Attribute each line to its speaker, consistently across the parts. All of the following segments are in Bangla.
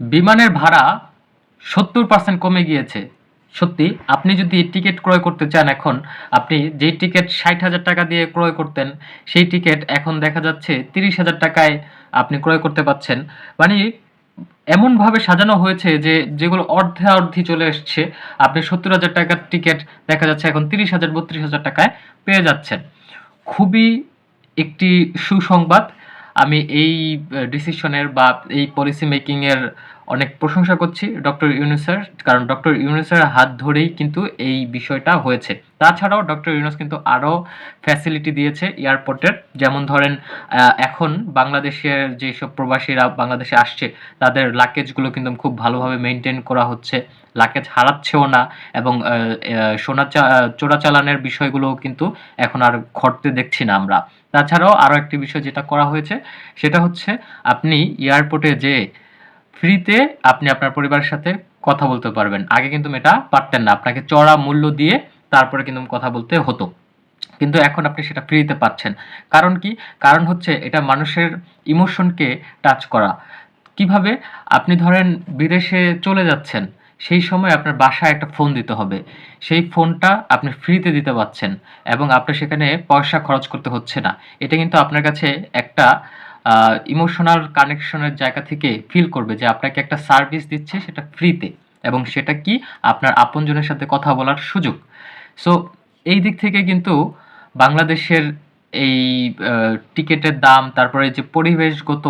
Speaker 1: বিমানের ভাড়া সত্তর পার্সেন্ট কমে গিয়েছে। সত্যি, আপনি যদি টিকিট ক্রয় করতে চান এখন, আপনি যেই টিকিট ষাট হাজার টাকা দিয়ে ক্রয় করতেন, সেই টিকিট এখন দেখা যাচ্ছে তিরিশ হাজার টাকায় আপনি ক্রয় করতে পাচ্ছেন। মানে এমনভাবে সাজানো হয়েছে যে, যেগুলো অর্ধে অর্ধি চলে এসছে, আপনি সত্তর হাজার টাকার টিকিট দেখা যাচ্ছে এখন তিরিশ হাজার, বত্রিশ হাজার টাকায় পেয়ে যাচ্ছেন। খুবই একটি সুসংবাদ। আমি এই ডিসিশনের বা এই পলিসি মেকিংয়ের অনেক প্রশংসা করছি ডক্টর ইউনুসের, কারণ ডক্টর ইউনুসের হাত ধরেই কিন্তু এই বিষয়টা হয়েছে। তাছাড়াও ডক্টর ইউনুস কিন্তু আরও ফ্যাসিলিটি দিয়েছে এয়ারপোর্টের যেমন ধরেন এখন বাংলাদেশের যেসব প্রবাসীরা বাংলাদেশে আসছে, তাদের লাকেজগুলো কিন্তু খুব ভালোভাবে মেনটেন করা হচ্ছে। লাকেজ হারাচ্ছেও না এবং সোনা চোরাচালানের বিষয়গুলোও কিন্তু এখন আর ঘটতে দেখছি না আমরা। তাছাড়াও আরও একটি বিষয় যেটা করা হয়েছে, সেটা হচ্ছে আপনি এয়ারপোর্টে যে ফ্রিতে আপনি আপনার পরিবারের সাথে কথা বলতে পারবেন। আগে কিন্তু এটা পারতেন না। আপনাকে চড়া মূল্য দিয়ে তারপরে কিন্তু কথা বলতে হতো। কিন্তু এখন আপনি সেটা ফ্রিতে পাচ্ছেন। কারণ কি? কারণ হচ্ছে এটা মানুষের ইমোশনকে টাচ করা। কীভাবে? আপনি ধরেন বিদেশে চলে যাচ্ছেন। সেই সময় আপনার বাসায় একটা ফোন দিতে হবে। সেই ফোনটা আপনি ফ্রিতে দিতে পারছেন এবং আপনি সেখানে পয়সা খরচ করতে হচ্ছে না। এটা কিন্তু আপনার কাছে একটা ইমোশনাল কানেকশনের জায়গা থেকে ফিল করবে যে আপনাকে একটা সার্ভিস দিচ্ছে সেটা ফ্রিতে এবং সেটা কি? আপনার আপনজনের সাথে কথা বলার সুযোগ। সো এই দিক থেকে কিন্তু বাংলাদেশের এই টিকিটের দাম, তারপরে যে পরিবেশগত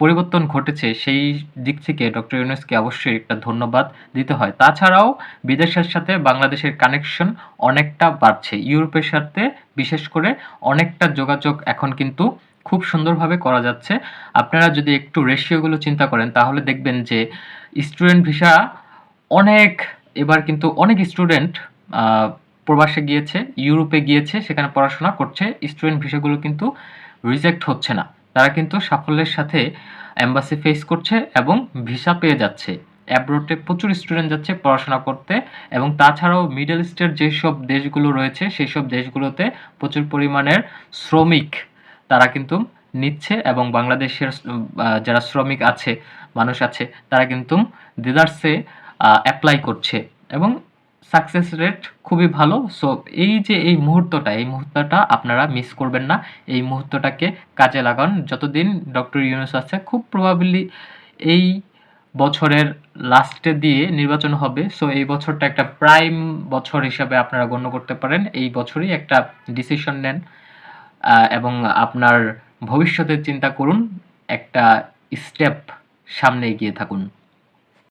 Speaker 1: পরিবর্তন ঘটেছে, সেই দিক থেকে ডক্টর ইউনুসকে অবশ্যই একটা ধন্যবাদ দিতে হয়। তাছাড়াও বিদেশের সাথে বাংলাদেশের কানেকশন অনেকটা বাড়ছে। ইউরোপের সাথে বিশেষ করে অনেকটা যোগাযোগ এখন কিন্তু খুব সুন্দরভাবে করা যাচ্ছে। আপনারা যদি একটু রেশিওগুলো চিন্তা করেন, তাহলে দেখবেন যে স্টুডেন্ট ভিসা অনেক, এবার কিন্তু অনেক স্টুডেন্ট প্রবাসে গিয়েছে, ইউরোপে গিয়েছে, সেখানে পড়াশোনা করছে। স্টুডেন্ট ভিসাগুলো কিন্তু রিজেক্ট হচ্ছে না। তারা কিন্তু সাফল্যের সাথে এম্বাসি ফেস করছে এবং ভিসা পেয়ে যাচ্ছে। অ্যাব্রোডে প্রচুর স্টুডেন্ট যাচ্ছে পড়াশোনা করতে এবং তাছাড়াও মিডল ইস্টের যেসব দেশগুলো রয়েছে সেই সব দেশগুলোতে প্রচুর পরিমাণের শ্রমিক তারা কিন্তু নিচ্ছে এবং বাংলাদেশের যারা শ্রমিক আছে, মানুষ আছে, তারা কিন্তু দেদার্সে অ্যাপ্লাই করছে এবং সাকসেস রেট খুবই ভালো। সো এই যে এই মুহূর্তটা এই মুহূর্তটা আপনারা মিস করবেন না। এই মুহূর্তটাকে কাজে লাগান। যতদিন ডক্টর ইউনুস আছে, খুব প্রবাবলি এই বছরের লাস্টে দিয়ে নির্বাচন হবে। সো এই বছরটা একটা প্রাইম বছর হিসাবে আপনারা গণ্য করতে পারেন। এই বছরই একটা ডিসিশন নেন। এবং আপনার ভবিষ্যতের চিন্তা করুন। একটা স্টেপ সামনে এগিয়ে থাকুন।